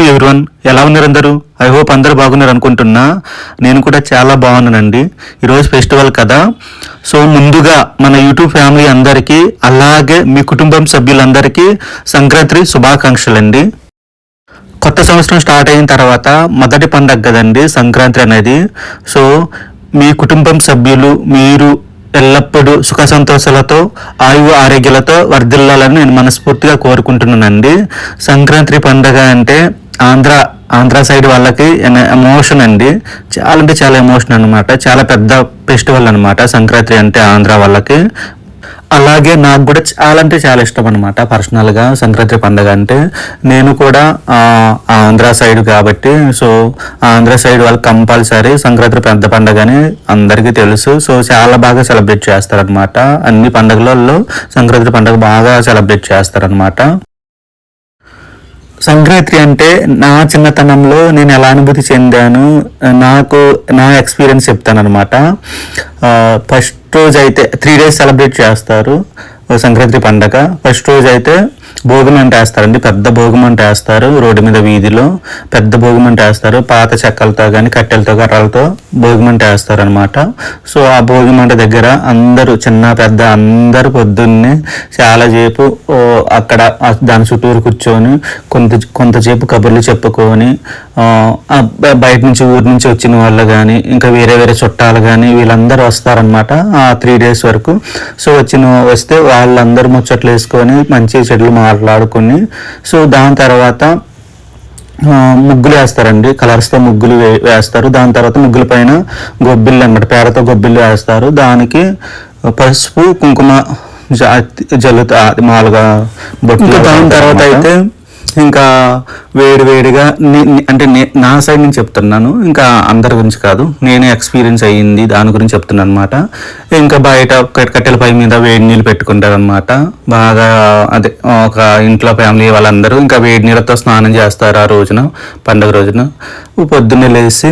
Hi to everyone ఎలా ఉన్నారు అందరూ? ఐ హోప్ అందరూ బాగున్నారు అనుకుంటున్నా. నేను కూడా చాలా బాగున్నానండి. ఈరోజు ఫెస్టివల్ కదా. సో ముందుగా మన యూట్యూబ్ ఫ్యామిలీ అందరికీ అలాగే మీ కుటుంబం సభ్యులందరికీ సంక్రాంతి శుభాకాంక్షలు అండి కొత్త సంవత్సరం స్టార్ట్ అయిన తర్వాత మొదటి పండగ కదండి సంక్రాంతి అనేది. సో మీ కుటుంబం సభ్యులు మీరు ఎల్లప్పుడూ సుఖ సంతోషాలతో ఆయువు ఆరోగ్యాలతో వర్ధిల్లాలని నేను మనస్ఫూర్తిగా కోరుకుంటున్నానండి. సంక్రాంతి పండగ అంటే ఆంధ్ర ఆంధ్ర సైడ్ వాళ్ళకి ఎమోషన్ అండి. చాలా అంటే చాలా ఎమోషన్ అనమాట చాలా పెద్ద ఫెస్టివల్ అనమాట సంక్రాంతి అంటే ఆంధ్ర వాళ్ళకి. అలాగే నాకు కూడా చాలా అంటే చాలా ఇష్టం అనమాట పర్సనల్గా సంక్రాంతి పండుగ అంటే. నేను కూడా ఆంధ్ర సైడ్ కాబట్టి సో ఆంధ్ర సైడ్ వాళ్ళు కంపల్సరీ సంక్రాంతి పెద్ద పండుగ అని అందరికీ తెలుసు. సో చాలా బాగా సెలబ్రేట్ చేస్తారనమాట అన్ని పండుగలలో సంక్రాంతి పండుగ బాగా సెలబ్రేట్ చేస్తారనమాట సంక్రాంతి అంటే నా చిన్నతనంలో నేను ఎలా అనుభూతి చెందాను నాకు నా ఎక్స్పీరియన్స్ చెప్తాను అనమాట ఫస్ట్ రోజు అయితే త్రీ డేస్ సెలబ్రేట్ చేస్తారు సంక్రాంతి పండగ. ఫస్ట్ రోజు అయితే భోగిమంట వేస్తారండి. పెద్ద భోగిమంట వేస్తారు రోడ్డు మీద వీధిలో. పెద్ద భోగిమంట వేస్తారు. పాత చెక్కలతో కానీ కట్టెలతో కర్రలతో భోగిమంట వేస్తారు అనమాట సో ఆ భోగిమంట దగ్గర అందరూ చిన్న పెద్ద అందరూ పొద్దున్నే చాలా సేపు అక్కడ దాని చుట్టూరు కూర్చొని కొంత కొంతసేపు కబుర్లు చెప్పుకొని బయట నుంచి ఊరి నుంచి వచ్చిన వాళ్ళు కానీ ఇంకా వేరే వేరే చుట్టాలు కానీ వీళ్ళందరూ వస్తారనమాట ఆ త్రీ డేస్ వరకు. సో వచ్చిన వస్తే వాళ్ళందరూ ముచ్చట్లు వేసుకొని మంచి చెట్లు మాట్లాడుకొని సో దాని తర్వాత ముగ్గులు వేస్తారండి. కలర్స్తో ముగ్గులు వే- వేస్తారు. దాని తర్వాత ముగ్గుల పైన గొబ్బిళ్ళు అన్నమాట. పేడతో గొబ్బిళ్ళు వేస్తారు. దానికి పసుపు కుంకుమ జల్లుతా అది మామూలుగా బొట్లు దాని తర్వాత అయితే ఇంకా వేడి వేడిగా అంటే నా సైడ్ నుంచి చెప్తున్నాను. ఇంకా అందరి గురించి కాదు. నేనే ఎక్స్పీరియన్స్ అయ్యింది దాని గురించి చెప్తున్నాను అనమాట ఇంకా బయట కట్- కట్టెల పై మీద వేడి నీళ్ళు పెట్టుకుంటారు అనమాట బాగా అదే ఒక ఇంట్లో ఫ్యామిలీ వాళ్ళందరూ ఇంకా వేడి నీళ్ళతో స్నానం చేస్తారు ఆ రోజున పండుగ రోజున. పొద్దున్నే లేచి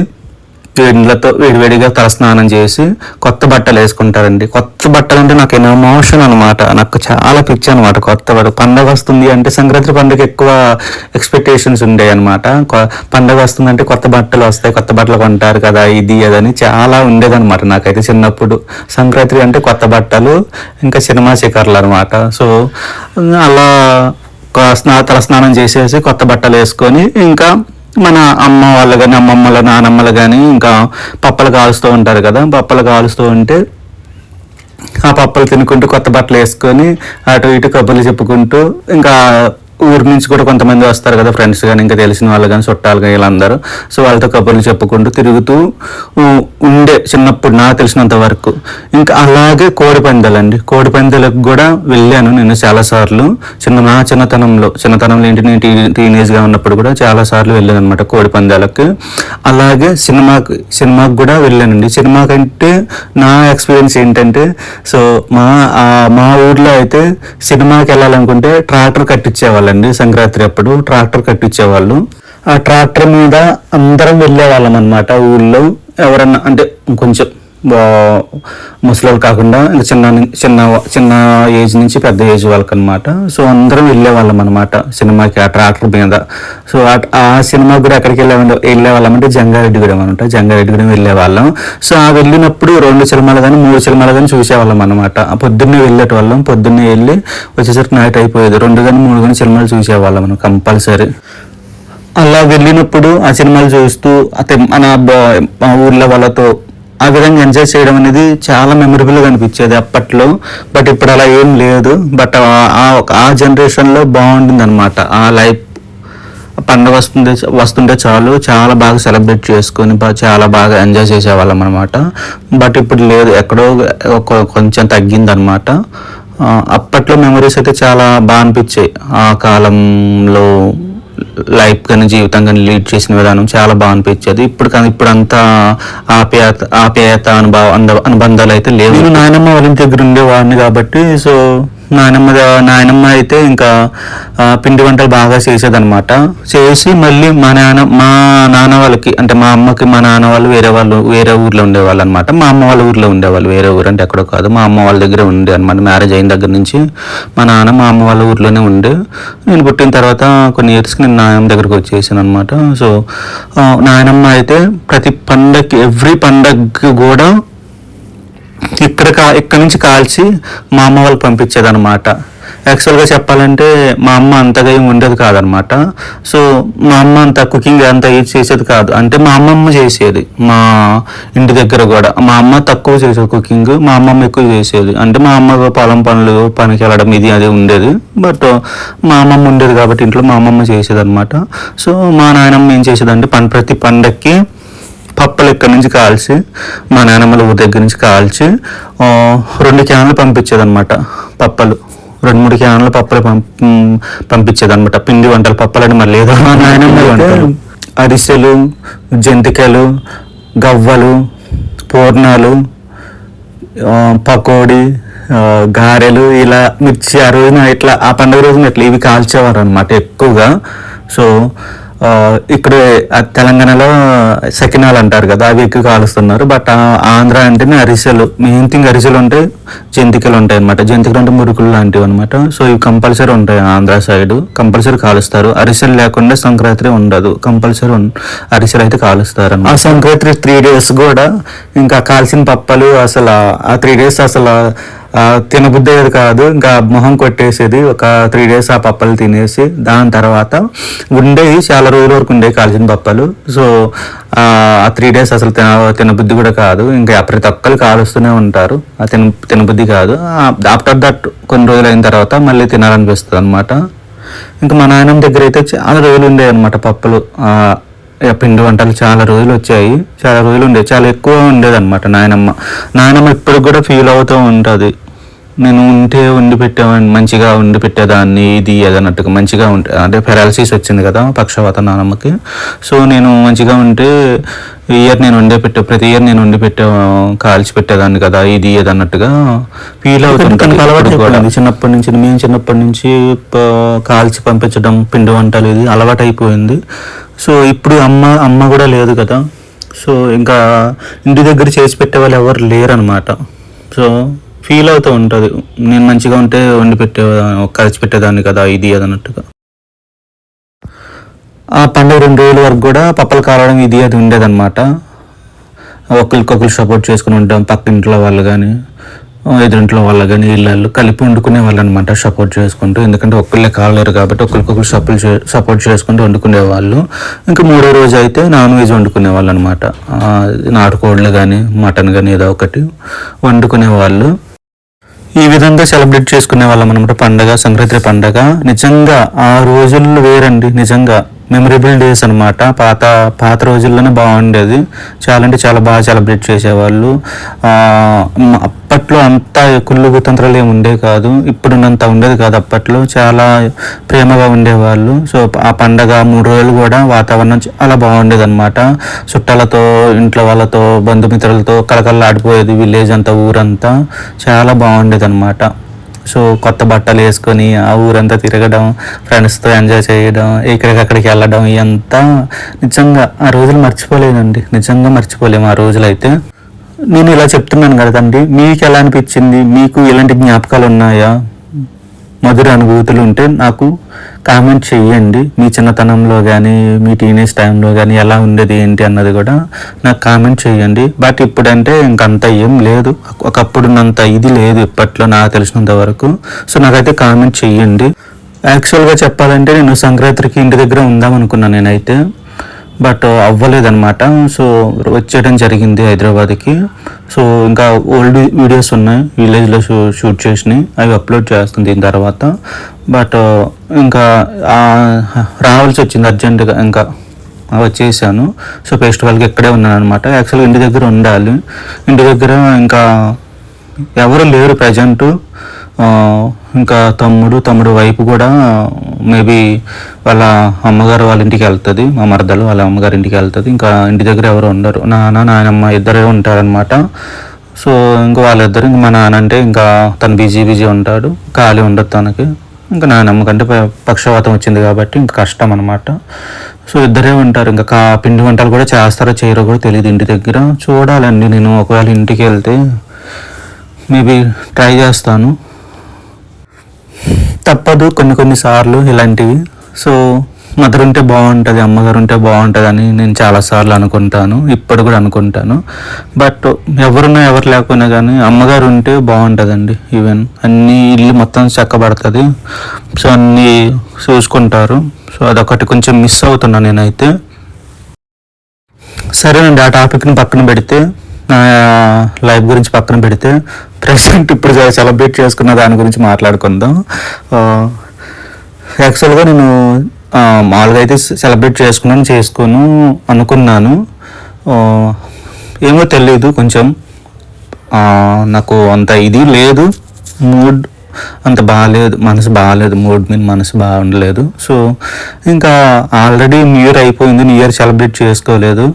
వేడి నీళ్ళతో వేడివేడిగా తల స్నానం చేసి కొత్త బట్టలు వేసుకుంటారండి. కొత్త బట్టలు అంటే నాకు ఎమోషన్ అనమాట నాకు చాలా పిచ్చి అనమాట కొత్త బట్టలు. పండగ వస్తుంది అంటే సంక్రాంతి పండుగ ఎక్కువ ఎక్స్పెక్టేషన్స్ ఉండే అనమాట పండగ వస్తుంది అంటే కొత్త బట్టలు వస్తాయి కొత్త బట్టలు కొంటారు కదా ఇది అదని చాలా ఉండేదన్నమాట నాకైతే చిన్నప్పుడు. సంక్రాంతి అంటే కొత్త బట్టలు ఇంకా సినిమా శిఖర్లు అనమాట సో అలా ఒక స్నా తల స్నానం చేసేసి కొత్త బట్టలు వేసుకొని ఇంకా మన అమ్మ వాళ్ళు కానీ అమ్మమ్మల నానమ్మలు కానీ ఇంకా పప్పలు కాలుస్తూ ఉంటారు కదా పప్పలు కాలుస్తూ ఉంటే ఆ పప్పలు తినుకుంటూ కొత్త బట్టలు వేసుకొని అటు ఇటు కబుర్లు చెప్పుకుంటూ ఇంకా ఊరి నుంచి కూడా కొంతమంది వస్తారు కదా ఫ్రెండ్స్ కానీ ఇంకా తెలిసిన వాళ్ళు కానీ చుట్టాలు కానీ వీళ్ళందరూ. సో వాళ్ళతో కబుర్లు చెప్పుకుంటూ తిరుగుతూ ఉండే చిన్నప్పుడు నాకు తెలిసినంత వరకు. ఇంకా అలాగే కోడి పందాలండి. కోడి పందాలకు కూడా వెళ్ళాను నేను చాలా సార్లు. చిన్న నా చిన్నతనంలో చిన్నతనంలో ఏంటి నేను టీ టీనేజ్గా ఉన్నప్పుడు కూడా చాలా సార్లు వెళ్ళాను అనమాట కోడి పందాలకు. అలాగే సినిమాకి సినిమాకి కూడా వెళ్ళానండి. సినిమా కంటే నా ఎక్స్పీరియన్స్ ఏంటంటే సో మా మా ఊర్లో అయితే సినిమాకి వెళ్ళాలనుకుంటే ట్రాక్టర్ వాళ్ళండి సంక్రాంతి అప్పుడు ట్రాక్టర్ కట్టించేవాళ్ళు. ఆ ట్రాక్టర్ మీద అందరం వెళ్ళేవాళ్ళం అనమాట ఊళ్ళో. ఎవరన్నా అంటే కొంచెం ముసలి కాకుండా ఇంకా చిన్న చిన్న చిన్న ఏజ్ నుంచి పెద్ద ఏజ్ వాళ్ళకి అనమాట సో అందరం వెళ్ళేవాళ్ళం అనమాట సినిమాకి ఆ ట్రాక్టర్ మీద. సో ఆ- సినిమా కూడా ఎక్కడికి వెళ్ళేవాళ్ళం వెళ్ళేవాళ్ళం అంటే జంగారెడ్డిగూడెం అనమాట జంగారెడ్డిగూడెం వెళ్ళేవాళ్ళం. సో ఆ వెళ్ళినప్పుడు రెండు సినిమాలు కానీ మూడు సినిమాలు కానీ చూసేవాళ్ళం అనమాట పొద్దున్నే వెళ్ళేటవాళ్ళం పొద్దున్నే వెళ్ళి వచ్చేసరికి నైట్ అయిపోయేది. రెండు కానీ మూడు కానీ సినిమాలు చూసేవాళ్ళం మనం కంపల్సరీ. అలా వెళ్ళినప్పుడు ఆ సినిమాలు చూస్తూ అతే మన మా ఊర్లో వాళ్ళతో ఆ విధంగా ఎంజాయ్ చేయడం అనేది చాలా మెమరబుల్గా అనిపించేది అప్పట్లో. బట్ ఇప్పుడు అలా ఏం లేదు. బట్ ఆ- ఒక- ఆ జనరేషన్లో బాగుంటుంది అనమాట ఆ లైఫ్ పండుగ వస్తుంది వస్తుంటే చాలు. చాలా బాగా సెలబ్రేట్ చేసుకొని చాలా బాగా ఎంజాయ్ చేసేవాళ్ళం అనమాట బట్ ఇప్పుడు లేదు. ఎక్కడో ఒక- కొంచెం తగ్గింది అనమాట అప్పట్లో మెమరీస్ అయితే చాలా బాగా అనిపించాయి. ఆ కాలంలో లైఫ్ కానీ జీవితం కానీ లీడ్ చేసిన విధానం చాలా బాగా అనిపించేది. ఇప్పుడు కానీ ఇప్పుడు అంతా ఆప్యాయత ఆప్యాయత అనుభవ అంద- అనుబంధాలు అయితే లేవు. నాయనమ్మ వాళ్ళ దగ్గర ఉండేవాడిని కాబట్టి సో నాయనమ్మ నాయనమ్మ అయితే ఇంకా పిండి వంటలు బాగా చేసేదనమాట చేసి మళ్ళీ మా నాన్న మా నాన్న వాళ్ళకి అంటే మా అమ్మకి మా నాన్న వాళ్ళు వేరే వాళ్ళు వేరే ఊర్లో ఉండేవాళ్ళు అనమాట మా అమ్మ వాళ్ళ ఊర్లో ఉండేవాళ్ళు వేరే ఊరు అంటే ఎక్కడో కాదు. మా అమ్మ వాళ్ళ దగ్గర ఉండే అనమాట మ్యారేజ్ అయిన దగ్గర నుంచి మా నాన్న మా అమ్మ వాళ్ళ ఊర్లోనే ఉండే. నేను పుట్టిన తర్వాత కొన్ని ఇయర్స్కి నేను నాయనమ్మ దగ్గరకు వచ్చేసాను అనమాట సో నాయనమ్మ అయితే ప్రతి పండగకి ఎవ్రీ పండగకి కూడా కా ఇక్కడ నుంచి కాల్చి మా అమ్మ వాళ్ళు పంపించేదనమాట యాక్చువల్గా చెప్పాలంటే మా అమ్మ అంతగా ఏమి ఉండేది కాదనమాట సో మా అమ్మ అంత కుకింగ్ అంత ఏం చేసేది కాదు. అంటే మా అమ్మమ్మ చేసేది. మా ఇంటి దగ్గర కూడా. మా అమ్మ తక్కువ చేసేది కుకింగ్ మా అమ్మమ్మ ఎక్కువ చేసేది. అంటే మా అమ్మ పొలం పనులు పనికి వెళ్ళడం ఇది అది ఉండేది. బట్ మా అమ్మమ్మ ఉండేది కాబట్టి ఇంట్లో మా అమ్మమ్మ చేసేది అనమాట సో మా నాయనమ్మ ఏం చేసేదంటే పని ప్రతి పండక్కి పప్పలు ఇక్కడ నుంచి కాల్చి మా నాన్నమ్మల ఊరి దగ్గర నుంచి కాల్చి రెండు క్యాన్లు పంపించేది అనమాట పప్పలు. రెండు మూడు క్యాన్లు పప్పలు పంప్ పంపించేది అనమాట పిండి వంటలు పప్పలని మళ్ళీ ఏదో మా నాయనమ్మ అరిసెలు జంతికలు గవ్వలు పూర్ణాలు పకోడీ గారెలు ఇలా మిర్చి ఆ రోజున ఇట్లా ఆ పండుగ రోజున ఇట్లా ఇవి కాల్చేవారు అనమాట ఎక్కువగా. సో ఇక్కడ తెలంగాణలో సకినాలు అంటారు కదా అవి ఎక్కువ కాలుస్తున్నారు. బట్ ఆ- ఆంధ్ర అంటేనే అరిసెలు. మెయిన్ థింగ్ అరిసెలు ఉంటే జంతికలు ఉంటాయి అనమాట జంతికలు అంటే మురుకులు లాంటివి అనమాట సో ఇవి కంపల్సరీ ఉంటాయి ఆంధ్ర సైడ్ కంపల్సరీ కాలుస్తారు. అరిసెలు లేకుండా సంక్రాంతి ఉండదు. కంపల్సరీ అరిసెలు అయితే కాలుస్తారు ఆ సంక్రాంతి త్రీ డేస్ కూడా ఇంకా కాల్చిన పప్పలు అసలు ఆ త్రీ డేస్ అసలు తినబుద్ధి అయ్యేది కాదు. ఇంకా మొహం కొట్టేసేది. ఒక త్రీ డేస్ ఆ పప్పలు తినేసి దాని తర్వాత ఉండేవి చాలా రోజుల వరకు ఉండేవి కాల్చిన పప్పలు. సో ఆ త్రీ డేస్ అసలు తిన తినబుద్ధి కూడా కాదు. ఇంకా ప్రతి ఒక్కరు కాలుస్తూనే ఉంటారు. ఆ తిన తినబుద్ధి కాదు. ఆఫ్టర్ దట్ కొన్ని రోజులు అయిన తర్వాత మళ్ళీ తినాలనిపిస్తుంది అనమాట ఇంకా మా నాయనమ్మ దగ్గర అయితే చాలా రోజులు ఉండేవి అనమాట పప్పులు. పిండి వంటలు చాలా రోజులు వచ్చాయి. చాలా రోజులు ఉండేవి. చాలా ఎక్కువ ఉండేది అనమాట నాయనమ్మ. నాయనమ్మ ఇప్పుడు కూడా ఫీల్ అవుతూ ఉంటుంది. నేను ఉంటే వండి పెట్టేవాడిని మంచిగా వండి పెట్టేదాన్ని ఇది అదన్నట్టుగా మంచిగా ఉంటే అంటే పెరాలసిస్ వచ్చింది కదా పక్షవాత నానమ్మకి సో నేను మంచిగా ఉంటే ఇయర్ నేను వండే పెట్టే ప్రతి ఇయర్ నేను వండి పెట్టే కాల్చి పెట్టేదాన్ని కదా ఇది అది అన్నట్టుగా ఫీల్ అవుతుంది చిన్నప్పటి నుంచి మేము చిన్నప్పటి నుంచి కాల్చి పంపించడం పిండి వంటలు ఇది అలవాటు అయిపోయింది. సో ఇప్పుడు అమ్మ అమ్మ కూడా లేదు కదా. సో ఇంకా ఇంటి దగ్గర చేసి పెట్టే వాళ్ళు ఎవరు లేరు అనమాట సో ఫీల్ అవుతూ ఉంటుంది. నేను మంచిగా ఉంటే వండి పెట్టే కలిసి పెట్టేదాన్ని కదా ఇది అది అన్నట్టుగా ఆ పండుగ రెండు రోజుల వరకు కూడా పప్పలు కాలడం ఇది అది ఉండేదన్నమాట. ఒకరికొకరు సపోర్ట్ చేసుకుని ఉంటాం పక్క ఇంట్లో వాళ్ళు కానీ ఎదురింట్లో వాళ్ళు కానీ ఇళ్ళు కలిపి వండుకునే వాళ్ళు అనమాట సపోర్ట్ చేసుకుంటూ. ఎందుకంటే ఒక్కళ్ళే కాలేరు కాబట్టి ఒకరికొకరు సపోర్ట్ సపోర్ట్ చేసుకుంటూ వండుకునే వాళ్ళు. ఇంకా మూడో రోజు అయితే నాన్ వెజ్ వండుకునే వాళ్ళు అనమాట నాటుకోళ్ళు కానీ మటన్ కానీ ఏదో ఒకటి వండుకునే వాళ్ళు. ఈ విధంగా సెలబ్రేట్ చేసుకునే వాళ్ళం అనమాట పండగ సంక్రాంతి పండగ. నిజంగా ఆ రోజుల్లో వేరండి. నిజంగా మెమరబుల్ డేస్ అనమాట పాత పాత రోజుల్లోనే బాగుండేది. చాలా అంటే చాలా బాగా సెలబ్రేట్ చేసేవాళ్ళు. అప్పట్లో అంత కుళ్ళు కుతంత్రాలు ఏమి ఉండేవి కాదు. ఇప్పుడున్నంత ఉండేది కాదు అప్పట్లో. చాలా ప్రేమగా ఉండేవాళ్ళు. సో ఆ పండగ మూడు రోజులు కూడా వాతావరణం చాలా బాగుండేది అనమాట చుట్టాలతో ఇంట్లో వాళ్ళతో బంధుమిత్రులతో కలకల్లాడిపోయేది విలేజ్ అంతా ఊరంతా. చాలా బాగుండేది అనమాట సో కొత్త బట్టలు వేసుకొని ఆ ఊరంతా తిరగడం ఫ్రెండ్స్తో ఎంజాయ్ చేయడం ఎక్కడికక్కడికి వెళ్ళడం ఇదంతా నిజంగా ఆ రోజులు మర్చిపోలేదండి. నిజంగా మర్చిపోలేము ఆ రోజులైతే. నేను ఇలా చెప్తున్నాను కదండి మీకు ఎలా అనిపించింది? మీకు ఎలాంటి జ్ఞాపకాలు ఉన్నాయా? మధుర అనుభూతులు ఉంటే నాకు కామెంట్ చేయండి. మీ చిన్నతనంలో కానీ మీ టీనేజ్ టైంలో కానీ ఎలా ఉండేది ఏంటి అన్నది కూడా నాకు కామెంట్ చేయండి. బట్ ఇప్పుడంటే ఇంకంత ఏం లేదు. ఒకప్పుడున్నంత ఇది లేదు ఇప్పట్లో నాకు తెలిసినంత వరకు. సో నాకైతే కామెంట్ చేయండి. యాక్చువల్గా చెప్పాలంటే నేను సంక్రాంతికి ఇంటి దగ్గర ఉందాం అనుకున్నాను నేనైతే. బట్ అవ్వలేదన్నమాట. సో వచ్చేయడం జరిగింది హైదరాబాద్కి. సో ఇంకా ఓల్డ్ వీడియోస్ ఉన్నాయి విలేజ్లో షూ షూట్ చేసినాయి అవి అప్లోడ్ చేస్తుంది దీని తర్వాత. బట్ ఇంకా రావాల్సి వచ్చింది అర్జెంటుగా ఇంకా వచ్చేసాను. సో ఫెస్టివల్కి ఇక్కడే ఉన్నాను అనమాట యాక్చువల్గా ఇంటి దగ్గర ఉండాలి. ఇంటి దగ్గర ఇంకా ఎవరు లేరు ప్రజెంటు. ఇంకా తమ్ముడు తమ్ముడు వైపు కూడా మేబీ వాళ్ళ అమ్మగారు వాళ్ళ ఇంటికి వెళ్తుంది మా మరదలు వాళ్ళ అమ్మగారి ఇంటికి వెళ్తుంది. ఇంకా ఇంటి దగ్గర ఎవరు ఉండరు. నాన్న నాయనమ్మ ఇద్దరే ఉంటారనమాట సో ఇంకా వాళ్ళిద్దరు ఇంకా మా నాన్న అంటే ఇంకా తను బిజీ బిజీ ఉంటాడు. ఖాళీ ఉండదు తనకి. ఇంకా నాయనమ్మ కంటే ప- పక్షవాతం వచ్చింది కాబట్టి ఇంకా కష్టం అనమాట సో ఇద్దరే ఉంటారు. ఇంకా కా పిండి వంటలు కూడా చేస్తారో చేయరో కూడా తెలియదు ఇంటి దగ్గర. చూడాలండి నేను ఒకవేళ ఇంటికి వెళ్తే మేబీ ట్రై చేస్తాను. తప్పదు. కొన్ని కొన్ని సార్లు ఇలాంటివి. సో మదర్ ఉంటే బాగుంటుంది అమ్మగారు ఉంటే బాగుంటుంది అని నేను చాలాసార్లు అనుకుంటాను. ఇప్పుడు కూడా అనుకుంటాను. బట్ ఎవరున్నా ఎవరు లేకపోయినా కానీ అమ్మగారు ఉంటే బాగుంటుందండి ఈవెన్. అన్ని ఇల్లు మొత్తం చక్కబడుతుంది. సో అన్నీ చూసుకుంటారు. సో అదొకటి కొంచెం మిస్ అవుతున్నా నేనైతే. సరేనండి ఆ టాపిక్ని పక్కన పెడితే నా లైఫ్ గురించి పక్కన పెడితే ప్రెసెంట్ ఇప్పుడు సెలబ్రేట్ చేసుకున్న దాని గురించి మాట్లాడుకుందాం. యాక్చువల్గా నేను మామూలుగా అయితే సెలబ్రేట్ చేసుకున్నాను చేసుకోను అనుకున్నాను. ఏమో తెలియదు కొంచెం. నాకు అంత ఇది లేదు. మూడ్ అంత బాగాలేదు మనసు బాగాలేదు మూడ్ మీద మనసు బాగుండలేదు. సో ఇంకా ఆల్రెడీ న్యూ ఇయర్ అయిపోయింది న్యూ ఇయర్ సెలబ్రేట్ చేసుకోలేదు.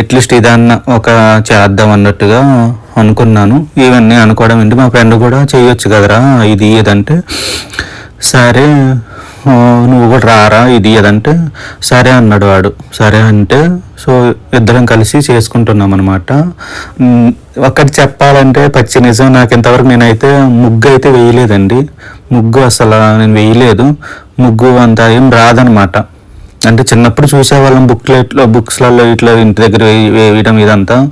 ఎట్లీస్ట్ ఇదన్న ఒక చేద్దాం అన్నట్టుగా అనుకున్నాను. ఇవన్నీ అనుకోవడం ఏంటి? మా ఫ్రెండ్ కూడా చేయొచ్చు కదరా ఇది ఏదంటే సరే నువ్వు కూడా రారా ఇది ఏదంటే సరే అన్నాడు వాడు. సరే అంటే సో ఇద్దరం కలిసి చేసుకుంటున్నాం అనమాట ఒకటి చెప్పాలంటే పచ్చి నిజం. నాకు ఇంతవరకు నేనైతే ముగ్గు అయితే వేయలేదండి. ముగ్గు అసలు నేను వేయలేదు. ముగ్గు అంత ఏం రాదనమాట అంటే చిన్నప్పుడు చూసేవాళ్ళం బుక్లెట్లో బుక్స్లలో ఇట్లా ఇంటి దగ్గర వేయడం ఇదంతా.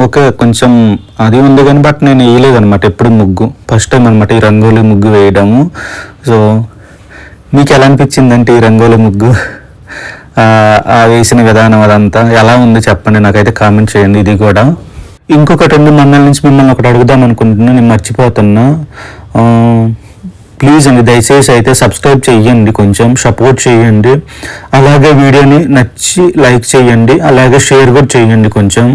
ఓకే కొంచెం అది ఉంది కానీ బట్ నేను వేయలేదనమాట ఎప్పుడు ముగ్గు. ఫస్ట్ టైం అనమాట ఈ రంగోలి ముగ్గు వేయడము. సో మీకు ఎలా అనిపించిందంటే ఈ రంగోలి ముగ్గు? ఆ, వేసిన విధానం అదంతా ఎలా ఉంది చెప్పండి నాకైతే కామెంట్ చేయండి ఇది కూడా. ఇంకొకటి రెండు మండల నుంచి మిమ్మల్ని ఒకటి అడుగుదాం అనుకుంటున్నా నేను మర్చిపోతున్నా. ప్లీజ్ అండి దయచేసి అయితే సబ్స్క్రైబ్ చేయండి కొంచెం సపోర్ట్ చేయండి అలాగే వీడియోని నచ్చి లైక్ చేయండి అలాగే షేర్ కూడా చేయండి కొంచెం.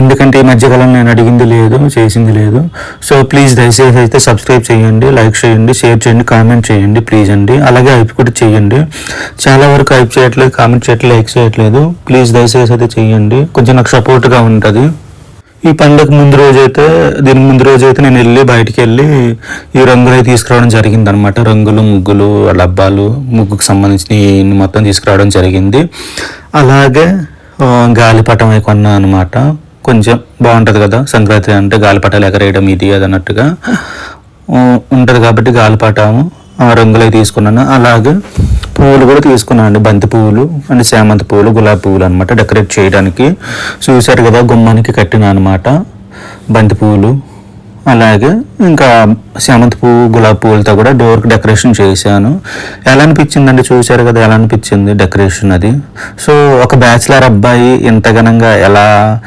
ఎందుకంటే ఈ మధ్యకాలం నేను అడిగింది లేదు చేసింది లేదు. సో ప్లీజ్ దయచేసి అయితే సబ్స్క్రైబ్ చేయండి లైక్ చేయండి షేర్ చేయండి కామెంట్ చేయండి ప్లీజ్ అండి. అలాగే హైప్ కూడా చేయండి చాలా వరకు హైప్ చేయట్లేదు కామెంట్ చేయట్లేదు లైక్ చేయట్లేదు. ప్లీజ్ దయచేసి అయితే చేయండి కొంచెం నాకు సపోర్ట్గా ఉంటుంది. ఈ పండుగ ముందు రోజు అయితే దీని ముందు రోజు అయితే నేను వెళ్ళి బయటికి వెళ్ళి ఈ రంగులు అయితే తీసుకురావడం జరిగింది అనమాట రంగులు ముగ్గులు డబ్బాలు ముగ్గుకు సంబంధించిన మొత్తం తీసుకురావడం జరిగింది. అలాగే గాలిపటం అయి కొన్నా అనమాట కొంచెం బాగుంటుంది కదా సంక్రాంతి అంటే గాలిపటాలు ఎగరేయడం ఇది అది అన్నట్టుగా ఉంటుంది కాబట్టి గాలిపటము. రంగులు తీసుకున్నాను. అలాగే పువ్వులు కూడా తీసుకున్నాను అండి బంతి పువ్వులు అండ్ చామంతి పువ్వులు గులాబీ పువ్వులు అనమాట డెకరేట్ చేయడానికి. చూశారు కదా గుమ్మానికి కట్టిన అనమాట బంతి పువ్వులు. అలాగే ఇంకా చామంతి పువ్వు గులాబీ పువ్వులతో కూడా డోర్కి డెకరేషన్ చేశాను. ఎలా అనిపించిందండి? చూశారు కదా ఎలా అనిపించింది డెకరేషన్ అది? సో ఒక బ్యాచిలర్ అబ్బాయి ఇంత ఘనంగా ఎలా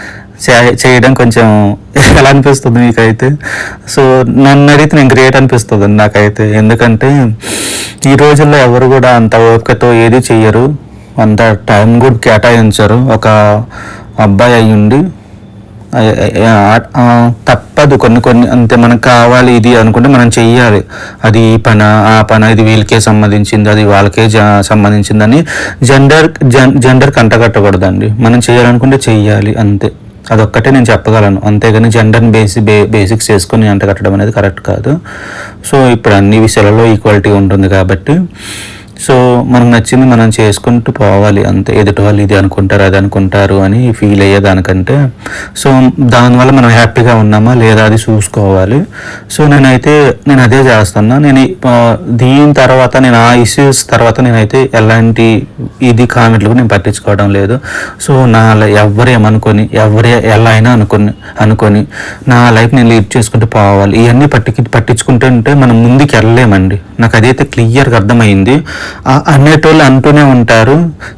చేయడం కొంచెం ఎలా అనిపిస్తుంది మీకైతే? సో నన్ను అడిగితే నేను గ్రేట్ అనిపిస్తుంది నాకైతే. ఎందుకంటే ఈ రోజుల్లో ఎవరు కూడా అంత ఓపికతో ఏది చెయ్యరు. అంత టైం కూడా కేటాయించరు. ఒక అబ్బాయి అయ్యుండి ఉండి తప్పదు. కొన్ని కొన్ని అంతే మనకు కావాలి ఇది అనుకుంటే మనం చెయ్యాలి. అది ఈ పన ఆ పన ఇది వీళ్ళకే సంబంధించింది అది వాళ్ళకే జ- సంబంధించిందని జెండర్ జెండర్ కంటగట్టకూడదండి. మనం చేయాలనుకుంటే చెయ్యాలి అంతే. అదొక్కటే నేను చెప్పగలను. అంతేగాని జెండర్ని బేసి బే బేసిక్స్ చేసుకొని అంటగట్టడం అనేది కరెక్ట్ కాదు. సో ఇప్పుడు అన్ని విషయాలలో ఈక్వాలిటీ ఉంటుంది కాబట్టి సో మనకు నచ్చింది మనం చేసుకుంటూ పోవాలి అంతే. ఎదుటి వాళ్ళు ఇది అనుకుంటారు అది అనుకుంటారు అని ఫీల్ అయ్యేదానికంటే సో దానివల్ల మనం హ్యాపీగా ఉన్నామా లేదా అది చూసుకోవాలి. సో నేనైతే నేను అదే చేస్తున్నా. నేను దీని తర్వాత నేను ఆ ఇష్యూస్ తర్వాత నేనైతే ఎలాంటి ఇది కామెంట్లు కూడా నేను పట్టించుకోవడం లేదు. సో నా ఎవరు ఏమనుకొని ఎవరు ఎలా అయినా అనుకొని అనుకొని నా లైఫ్ నేను లీడ్ చేసుకుంటూ పోవాలి. ఇవన్నీ పట్టి పట్టించుకుంటుంటే మనం ముందుకు వెళ్ళలేమండి నాకు అదైతే క్లియర్గా అర్థమైంది. అనేటోళ్ళు అంటూనే ఉంటారు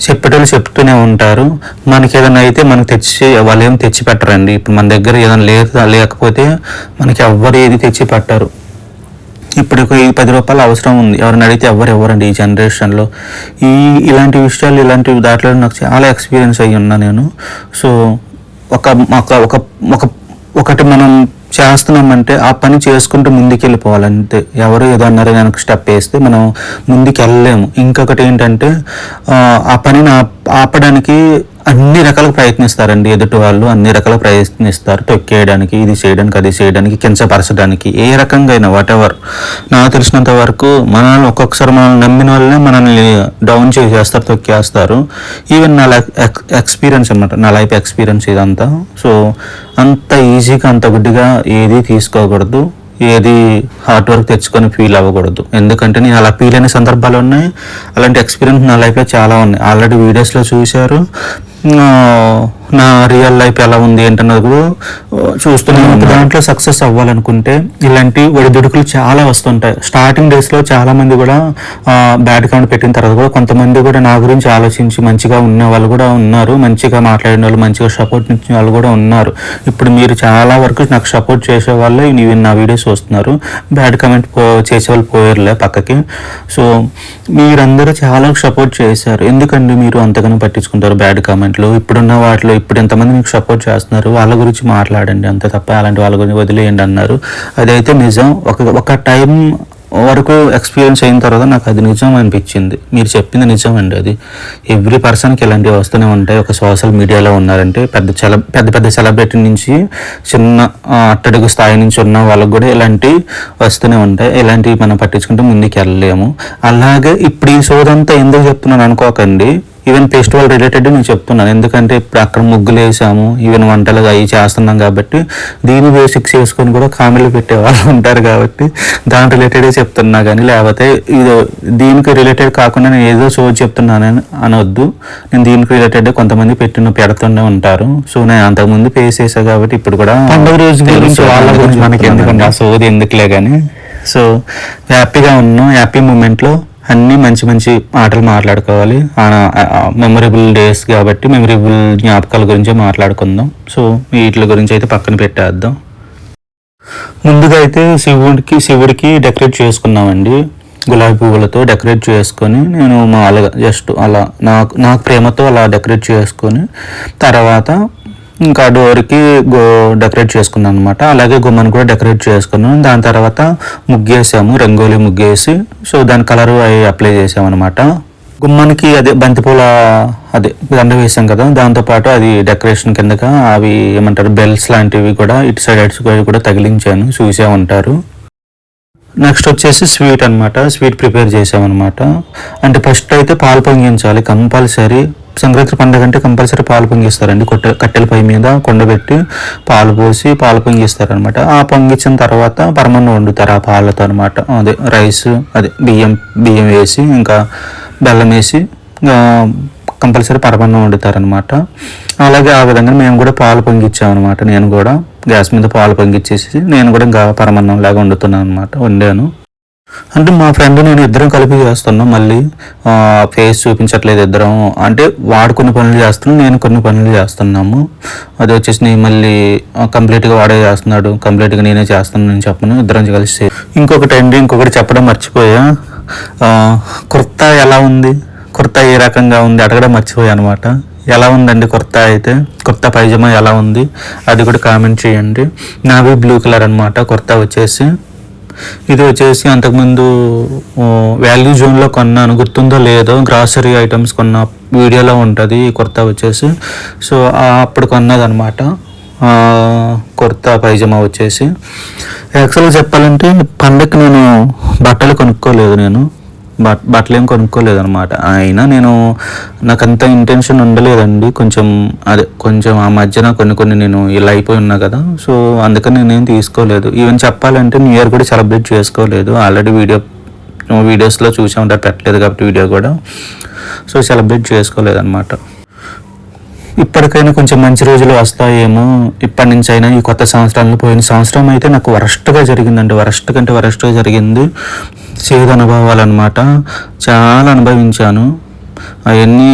చెప్పేటోళ్ళు చెప్తూనే ఉంటారు. మనకి ఏదైనా అయితే మనకు తెచ్చి వాళ్ళు ఏం తెచ్చి పెట్టరండి. ఇప్పుడు మన దగ్గర ఏదైనా లేదు లేకపోతే మనకి ఎవ్వరు ఏది తెచ్చి పెట్టరు. ఇప్పుడు ఈ పది రూపాయలు అవసరం ఉంది. ఎవరిని అడిగితే ఎవరు ఎవరండి ఈ జనరేషన్లో. ఈ ఇలాంటి విషయాలు ఇలాంటి దాంట్లో నాకు చాలా ఎక్స్పీరియన్స్ అయ్యి ఉన్నా నేను. సో ఒక ఒక ఒక ఒక ఒకటి మనం చేస్తున్నామంటే ఆ పని చేసుకుంటూ ముందుకెళ్ళిపోవాలంతే. ఎవరు ఏదో అన్నారు కనుక స్టెప్ వేస్తే మనం ముందుకు వెళ్ళలేము ఇంకొకటి ఏంటంటే ఆ, పనిని ఆపడానికి అన్ని రకాలుగా ప్రయత్నిస్తారండి ఎదుటి వాళ్ళు. అన్ని రకాల ప్రయత్నిస్తారు. తొక్కేయడానికి ఇది చేయడానికి అది చేయడానికి కించపరచడానికి. ఏ రకంగా అయినా వాట్ ఎవర్ నాకు తెలిసినంత వరకు మనల్ని ఒక్కొక్కసారి మనల్ని నమ్మిన వాళ్ళనే మనల్ని డౌన్ చేసేస్తారు తొక్కేస్తారు. ఈవెన్ నా ఎక్స్పీరియన్స్ అనమాట నా లైఫ్ ఎక్స్పీరియన్స్ ఇదంతా. సో అంత ఈజీగా అంత గుడ్డిగా ఏది తీసుకోకూడదు. ఏది హార్డ్ వర్క్ తెచ్చుకొని ఫీల్ అవ్వకూడదు. ఎందుకంటే నేను అలా ఫీల్ అయిన సందర్భాలు ఉన్నాయి. అలాంటి ఎక్స్పీరియన్స్ నా లైఫ్లో చాలా ఉన్నాయి. ఆల్రెడీ వీడియోస్లో చూశారు. ఆ, నా రియల్ లైఫ్ ఎలా ఉంది ఏంటన్నది కూడా చూస్తూనే ఉన్నాను. దాంట్లో సక్సెస్ అవ్వాలనుకుంటే ఇలాంటి ఒడిదుడుకులు చాలా వస్తుంటాయి. స్టార్టింగ్ డేస్లో చాలా మంది కూడా బ్యాడ్ కామెంట్ పెట్టిన తర్వాత కూడా కొంతమంది కూడా నా గురించి ఆలోచించి మంచిగా ఉన్న వాళ్ళు కూడా ఉన్నారు. మంచిగా మాట్లాడిన వాళ్ళు మంచిగా సపోర్ట్ ఇచ్చిన వాళ్ళు కూడా ఉన్నారు. ఇప్పుడు మీరు చాలా వరకు నాకు సపోర్ట్ చేసే వాళ్ళే నీవు నా వీడియోస్ వస్తున్నారు బ్యాడ్ కామెంట్ పో చేసే వాళ్ళు పోయారులే పక్కకి. సో మీరందరూ చాలా సపోర్ట్ చేశారు. ఎందుకండి మీరు అంతగానో పట్టించుకుంటారు బ్యాడ్ కామెంట్లు ఇప్పుడున్న వాటిలో ఇప్పుడు ఎంతమంది మీకు సపోర్ట్ చేస్తున్నారు? వాళ్ళ గురించి మాట్లాడండి అంతే తప్ప అలాంటి వాళ్ళ గురించి వదిలేయండి అన్నారు. అదైతే నిజం. ఒక ఒక టైం వరకు ఎక్స్పీరియన్స్ అయిన తర్వాత నాకు అది నిజం అనిపించింది. మీరు చెప్పింది నిజం అండి అది ఎవ్రీ పర్సన్కి ఇలాంటివి వస్తూనే ఉంటాయి. ఒక సోషల్ మీడియాలో ఉన్నారంటే పెద్ద సెల పెద్ద పెద్ద సెలబ్రిటీ నుంచి చిన్న అట్టడుగు స్థాయి నుంచి ఉన్న వాళ్ళకి కూడా ఇలాంటి వస్తూనే ఉంటాయి. ఇలాంటివి మనం పట్టించుకుంటే ముందుకు వెళ్ళలేము అలాగే ఇప్పుడు ఈ సోదంతా ఎందుకు చెప్తున్నాను అనుకోకండి. ఈవెన్ ఫెస్టివల్ రిలేటెడ్ నేను చెప్తున్నాను. ఎందుకంటే ఇప్పుడు అక్కడ ముగ్గులు వేసాము ఈవెన్ వంటలు అవి చేస్తున్నాం కాబట్టి దీని బేసిక్స్ వేసుకొని కూడా కామెడీలు పెట్టే వాళ్ళు ఉంటారు కాబట్టి దాని రిలేటెడే చెప్తున్నా కానీ లేకపోతే ఇది దీనికి రిలేటెడ్ కాకుండా నేను ఏదో షో చెప్తున్నానని అనొద్దు. నేను దీనికి రిలేటెడ్ కొంతమంది పెట్టిన పెడుతూనే ఉంటారు. సో నేను అంతకుముందు పే చేసా కాబట్టి ఇప్పుడు కూడా పండుగ రోజు గురించి వాళ్ళ గురించి మనకి ఎందుకంటే ఆ సోది ఎందుకులే కానీ సో హ్యాపీగా ఉన్నాం. హ్యాపీ మూమెంట్లో అన్నీ మంచి మంచి మాటలు మాట్లాడుకోవాలి. మెమరబుల్ డేస్ కాబట్టి మెమొరబుల్ జ్ఞాపకాల గురించే మాట్లాడుకుందాం. సో వీటి గురించి అయితే పక్కన పెట్టేద్దాం. ముందుగా అయితే శివుడికి శివుడికి డెకరేట్ చేసుకున్నామండి. గులాబీ పువ్వులతో డెకరేట్ చేసుకొని నేను మామూలుగా జస్ట్ అలా నాకు నాకు ప్రేమతో అలా డెకరేట్ చేసుకొని తర్వాత ఇంకా డోర్కి గో డెకరేట్ చేసుకున్నాను అనమాట అలాగే గుమ్మని కూడా డెకరేట్ చేసుకున్నాను. దాని తర్వాత ముగ్గేసాము రంగోలీ ముగ్గేసి. సో దాని కలర్ అవి అప్లై చేసామన్నమాట. గుమ్మానికి అదే బంతిపూల అదే దండ వేసాం కదా దాంతోపాటు అది డెకరేషన్ కిందగా అవి ఏమంటారు బెల్స్ లాంటివి కూడా ఇటు సైడ్ అటు సైడ్ కూడా తగిలించాను చూసే ఉంటారు నెక్స్ట్ వచ్చేసి స్వీట్ అన్నమాట. స్వీట్ ప్రిపేర్ చేసామన్నమాట. అంటే ఫస్ట్ అయితే పాలు పొంగించాలి కంపల్సరీ సంక్రాంతి పండుగ అంటే కంపల్సరీ పాలు పొంగిస్తారండి. కొట్ట కట్టెల పై మీద కొండబెట్టి పాలు పోసి పాలు పొంగిస్తారనమాట ఆ పొంగించిన తర్వాత పరమాన్నం వండుతారు ఆ పాలతో అనమాట అదే రైస్ అదే బియ్యం బియ్యం వేసి ఇంకా బెల్లం వేసి కంపల్సరీ పరమన్నం వండుతారనమాట అలాగే ఆ విధంగా మేము కూడా పాలు పొంగిచ్చామన్నమాట. నేను కూడా గ్యాస్ మీద పాలు పొంగిచ్చేసి నేను కూడా ఇంకా పరమన్నం లాగా వండుతున్నాను అనమాట వండాను. అంటే మా ఫ్రెండ్ నేను ఇద్దరం కలిపి చేస్తున్నాం. మళ్ళీ ఫేస్ చూపించట్లేదు ఇద్దరం. అంటే వాడు కొన్ని పనులు చేస్తున్నాం నేను కొన్ని పనులు చేస్తున్నాము. అది వచ్చేసి నేను మళ్ళీ కంప్లీట్గా వాడే చేస్తున్నాడు. కంప్లీట్గా నేనే చేస్తున్నాను నేను చెప్పను. ఇద్దరం కలిసి ఇంకొకటి అండి ఇంకొకటి చెప్పడం మర్చిపోయా. కుర్తా ఎలా ఉంది? కుర్తా ఏ రకంగా ఉంది? అడగడం మర్చిపోయా అనమాట ఎలా ఉందండి కుర్తా అయితే? కుర్తా పైజమా ఎలా ఉంది? అది కూడా కామెంట్ చేయండి. నావి బ్లూ కలర్ అనమాట కుర్తా వచ్చేసి ఇది వచ్చేసి అంతకుముందు వాల్యూ జోన్లో కొన్నాను. గుర్తుందో లేదో గ్రాసరీ ఐటమ్స్ కొన్న వీడియోలో ఉంటుంది ఈ కుర్తా వచ్చేసి. సో అప్పుడు కొన్నదనమాట కుర్తా పైజమా వచ్చేసి. యాక్చువల్గా చెప్పాలంటే పండగకి నేను బట్టలు కొనుక్కోలేదు నేను. బట్ బట్టలు ఏం కొనుక్కోలేదు అనమాట అయినా నేను నాకు అంత ఇంటెన్షన్ ఉండలేదండి. కొంచెం అదే కొంచెం ఆ మధ్యన కొన్ని కొన్ని నేను ఇలా అయిపోయి ఉన్నా కదా. సో అందుకని నేనేం తీసుకోలేదు. ఈవెన్ చెప్పాలంటే న్యూ ఇయర్ కూడా సెలబ్రేట్ చేసుకోలేదు. ఆల్రెడీ వీడియో వీడియోస్లో చూసాం పెట్టలేదు కాబట్టి వీడియో కూడా. సో సెలబ్రేట్ చేసుకోలేదు అనమాట ఇప్పటికైనా కొంచెం మంచి రోజులు వస్తాయేమో. ఇప్పటి నుంచి అయినా ఈ కొత్త సంవత్సరాలను పోయిన సంవత్సరం అయితే నాకు వరస్ట్గా జరిగిందండి. వరస్ట్ కంటే వరస్ట్గా జరిగింది. చేదు అనుభవాలు అనమాట చాలా అనుభవించాను. అవన్నీ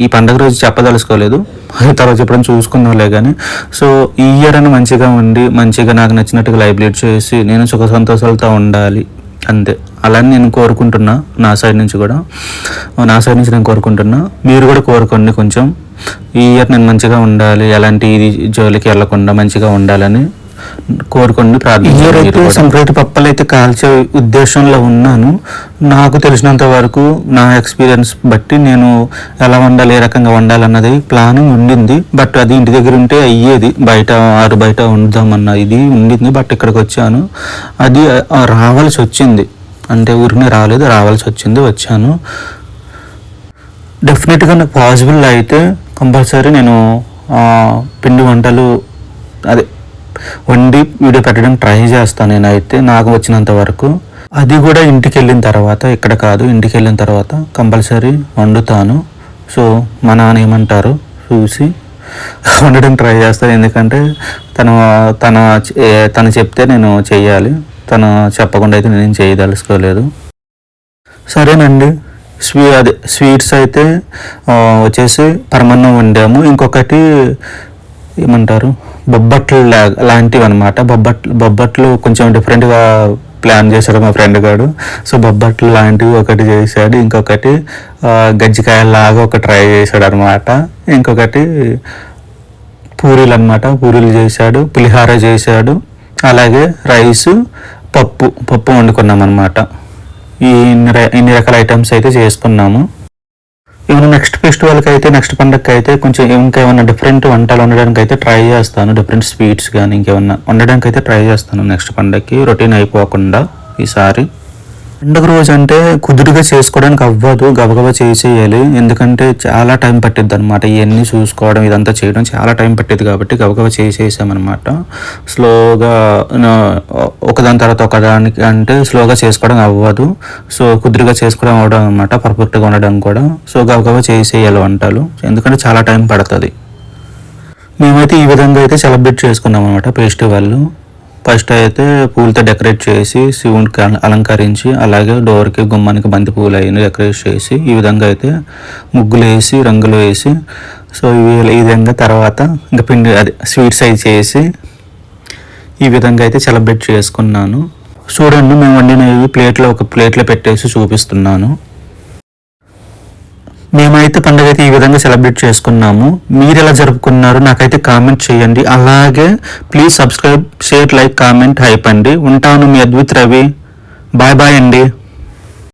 ఈ పండగ రోజు చెప్పదలుచుకోలేదు. అది తర్వాత చెప్పడం చూసుకుందాంలే కానీ సో ఈ ఇయర్ అని మంచిగా ఉండి మంచిగా నాకు నచ్చినట్టుగా లైబ్రేట్ చేసి నేను సుఖ సంతోషాలతో ఉండాలి. అంతే. అలానే నేను కోరుకుంటున్నా నా సైడ్ నుంచి కూడా. నా సైడ్ నుంచి నేను కోరుకుంటున్నా. మీరు కూడా కోరుకోండి కొంచెం. ఈ ఇయర్ నేను మంచిగా ఉండాలి ఎలాంటి ఇది జోలికి వెళ్ళకుండా మంచిగా ఉండాలని అయితే ప్రార్థన సంక్రాంతి పప్పలు అయితే కాల్చే ఉద్దేశంలో ఉన్నాను. నాకు తెలిసినంత వరకు నా ఎక్స్పీరియన్స్ బట్టి నేను ఎలా వండాలి ఏ రకంగా వండాలన్నది ప్లానింగ్ ఉండింది. బట్ అది ఇంటి దగ్గర ఉంటే అయ్యేది బయట ఆరు బయట వండుదామన్న ఇది ఉండింది బట్ ఇక్కడికి వచ్చాను. అది రావాల్సి వచ్చింది. అంటే ఊరినే రాలేదు రావాల్సి వచ్చింది వచ్చాను. డెఫినెట్గా నాకు పాసిబుల్ అయితే కంపల్సరీ నేను పిండి వంటలు అదే వండి వీడియో పెట్టడం ట్రై చేస్తాను నేనైతే నాకు వచ్చినంత వరకు. అది కూడా ఇంటికి వెళ్ళిన తర్వాత ఇక్కడ కాదు ఇంటికి వెళ్ళిన తర్వాత కంపల్సరీ వండుతాను. సో మా నాన్న ఏమంటారు చూసి వండడం ట్రై చేస్తాను ఎందుకంటే తను తన తను చెప్తే నేను చేయాలి తను చెప్పకుండా అయితే నేను చేయదలుచుకోలేదు. సరేనండి. స్వీ అదే స్వీట్స్ అయితే వచ్చేసి పరమన్నం వండాము. ఇంకొకటి ఏమంటారు? బొబ్బట్లు లా- లాంటివి అనమాట బొబ్బట్లు బొబ్బట్లు కొంచెం డిఫరెంట్గా ప్లాన్ చేశాడు మా ఫ్రెండ్ గారు సో బొబ్బట్లు లాంటివి ఒకటి చేశాడు. ఇంకొకటి గజ్జికాయలాగా ఒక ట్రై చేశాడు అనమాట ఇంకొకటి పూరీలు అనమాట పూరీలు చేశాడు పులిహార చేశాడు. అలాగే రైస్ పప్పు పప్పు వండుకున్నాం అనమాట ఈ ఇన్ని ఇన్ని రకాల ఐటమ్స్ అయితే చేసుకున్నాము. ఏమైనా నెక్స్ట్ ఫెస్టివల్కి అయితే నెక్స్ట్ పండగకి అయితే కొంచెం ఇంకా ఏమైనా డిఫరెంట్ వంటలు వండడానికి అయితే ట్రై చేస్తాను. డిఫరెంట్ స్వీట్స్ కానీ ఇంకేమన్నా వండడానికి అయితే ట్రై చేస్తాను నెక్స్ట్ పండగకి రొటీన్ అయిపోకుండా ఈసారి. పండుగ రోజు అంటే కుదురుగా చేసుకోవడానికి అవ్వదు గబగబా చేసేయాలి. ఎందుకంటే చాలా టైం పట్టిద్ది అనమాట ఇవన్నీ చూసుకోవడం ఇదంతా చేయడం చాలా టైం పట్టిద్ది కాబట్టి గబగబా చేసేసామన్నమాట. స్లోగా ఒకదాని తర్వాత ఒకదానికి అంటే స్లోగా చేసుకోవడం అవ్వదు. సో కుదురుగా చేసుకోవడం అవ్వడం అనమాట పర్ఫెక్ట్గా ఉండడం కూడా. సో గబగబా చేసేయాలి వంటలు. ఎందుకంటే చాలా టైం పడుతుంది. మేమైతే ఈ విధంగా అయితే సెలబ్రేట్ చేసుకున్నాం అనమాట ఫెస్టివల్. ఫస్ట్ అయితే పూలతో డెకరేట్ చేసి శివునికి అల- అలంకరించి అలాగే డోర్కి గుమ్మానికి బంతి పూలు అయిన డెకరేట్ చేసి ఈ విధంగా అయితే ముగ్గులు వేసి రంగులు వేసి సో ఈ విధంగా తర్వాత ఇంకా పిండి అదే స్వీట్స్ అయి చేసి ఈ విధంగా అయితే సెలబ్రేట్ చేసుకున్నాను. చూడండి మేము వండినవి ప్లేట్లో ఒక ప్లేట్లో పెట్టేసి చూపిస్తున్నాను. మేమైతే పండుగ అయితే ఈ విధంగా సెలబ్రేట్ చేసుకున్నాము. మీరు ఎలా జరుపుకున్నారు? నాకైతే కామెంట్ చేయండి. అలాగే please subscribe share like comment hype అండి. ఉంటాను మీ అద్భుత్ రవి. బాయ్ బాయ్ అండి.